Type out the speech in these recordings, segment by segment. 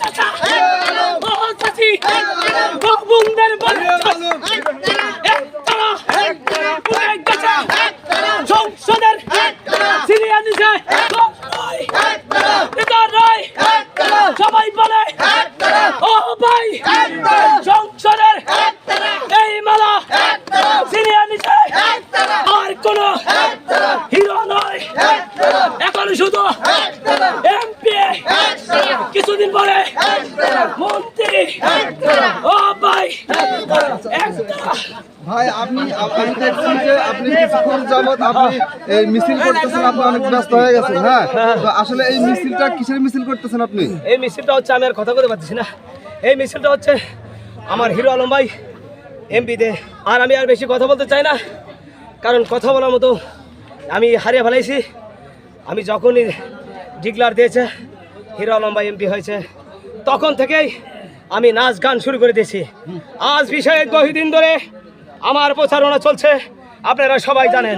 চাচা ও চাচি ও নিছে আর কোন হিরো নয়। এখন শুধু এমপি কিছুদিন পরে মন্ত্রী। ও ভাই। ভাই আপনি আমি দেখছি যে আপনি কিছুক্ষণ যাবত আপনি এই মিছিল করতেছেন আপনি অনেক ব্যস্ত হয়ে গেছেন হ্যাঁ? তো আসলে এই মিছিলটা কিসের মিছিল করতেছেন আপনি? এই মিছিলটা হচ্ছে আমি আর কথা বলতে পারতেছি না। এই মিছিলটা হচ্ছে আমার হিরো আলম ভাই এমপিতে আর আমি আর বেশি কথা বলতে চাই না কারণ কথা বলার মতো আমি হারিয়ে ফেলাইছি। আমি যখনই ডিক্লার দিয়েছে হিরো আলম ভাই এমপি হয়েছে তখন থেকেই আমি নাচ গান শুরু করে দিয়েছি। আজ বিষয়ে দিন ধরে আমার প্রচারণা চলছে, আপনারা সবাই জানেন।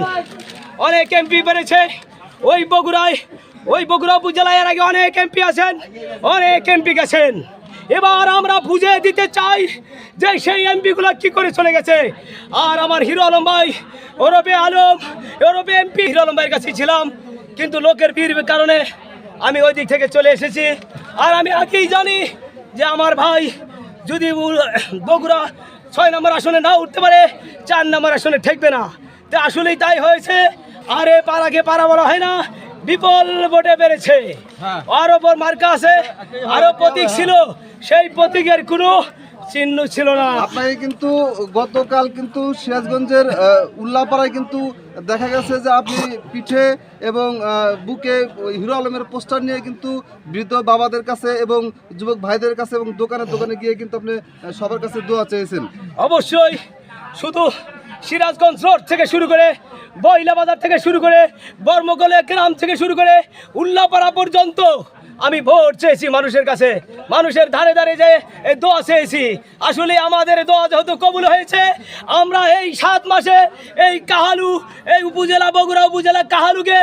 অনেক এমপি বেড়েছে, ওই বগুড়ায়, ওই বগুড়া উপজেলায় এর আগে অনেক এমপি আছেন, অনেক এমপি গেছেন। এবার আমরা বুঝে দিতে চাই যে সেই এমপিগুলো কি করে চলে গেছে। আর আমার হিরো আলম ভাই ওরবে আলম ওরবে এমপি হিরো আলম ভাইয়ের কাছে ছিলাম, কিন্তু লোকের ভিড় কারণে আমি ওই দিক থেকে চলে এসেছি। আর আমি আগেই জানি যে আমার ভাই যদি বগুড়া ছয় নম্বর আসনে না উঠতে পারে চার নম্বর আসনে ঠেকবে না। তো আসলেই তাই হয়েছে। আরে পাড়াকে পাড়া বলা হয় না বিপল ভোটে বেড়েছে আরও ওপর মার্কা আছে আরও প্রতীক ছিল সেই প্রতীকের কোনো চিহ্ন ছিল না। আপনাকে কিন্তু গতকাল কিন্তু সিরাজগঞ্জের উল্লাপাড়ায় কিন্তু দেখা গেছে যে আপনি পিঠে এবং বুকে হিরো আলমের পোস্টার নিয়ে কিন্তু বৃদ্ধ বাবাদের কাছে এবং যুবক ভাইদের কাছে এবং দোকানে দোকানে গিয়ে কিন্তু আপনি সবার কাছে দোয়া চেয়েছেন। অবশ্যই শুধু সিরাজগঞ্জ রোড থেকে শুরু করে বইলা বাজার থেকে শুরু করে বর্মগলে গ্রাম থেকে শুরু করে উল্লাপাড়া পর্যন্ত আমি ভোট চেয়েছি মানুষের কাছে। মানুষের ধারে ধারে যে এই দোয়া চেয়েছি। আসলে আমাদের দোয়া যেহেতু কবুল হয়েছে আমরা এই সাত মাসে এই কাহালু এই উপজেলা বগুড়া উপজেলা কাহালুকে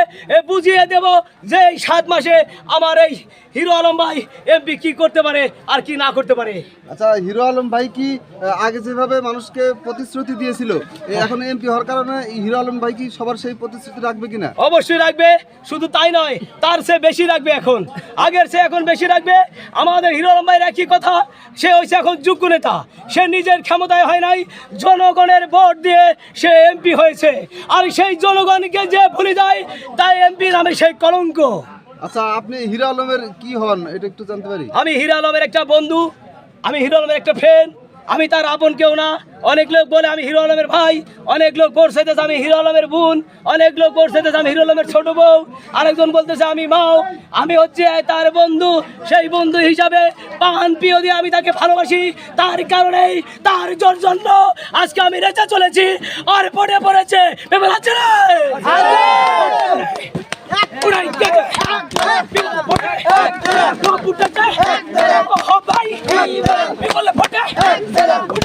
বুঝিয়ে দেব যে এই সাত মাসে আমার এই হিরো আলম ভাই এমপি কি করতে পারে আর কি না করতে পারে। আচ্ছা হিরো আলম ভাই কি আগে যেভাবে মানুষকে প্রতিশ্রুতি দিয়েছিল এ এখন এমপি হওয়ার কারণে হিরো আলম ভাই কি সবার সেই প্রতিশ্রুতি রাখবে কিনা? অবশ্যই রাখবে শুধু তাই নয় তার সে বেশি রাখবে এখন। আগের সে এখন বেশি রাখবে আমাদের হিরো আলম একই কথা সে হয়েছে এখন যোগ্য নেতা। সে নিজের ক্ষমতায় হয় নাই জনগণের ভোট দিয়ে সে এমপি হয়েছে। আর সেই জনগণকে যে ভুলে যায় তাই এমপি নামে সেই কলঙ্ক। আচ্ছা আপনি হিরো আলমের কি হন? এটা একটু জানতে পারি। আমি হিরো আলমের একটা বন্ধু আমি হিরো আলমের একটা ফ্রেন্ড আমি তার আপন কেউ না। অনেক লোক বলে আমি হিরো আলমের ভাই, অনেক লোক বলছে আমি হিরো আলমের বোন, অনেক লোক বলছে আমি হিরো আলমের ছোট বউ। আরেকজন বলতেছে, আমি মাও, আমি হচ্ছে তার বন্ধু, সেই বন্ধু হিসাবে পান প্রিয় দিয়ে আমি তাকে ভালোবাসি। তার কারণেই তার জন্য আজকে আমি রেচে চলেছি। আর পড়ে পড়েছে, ভেবে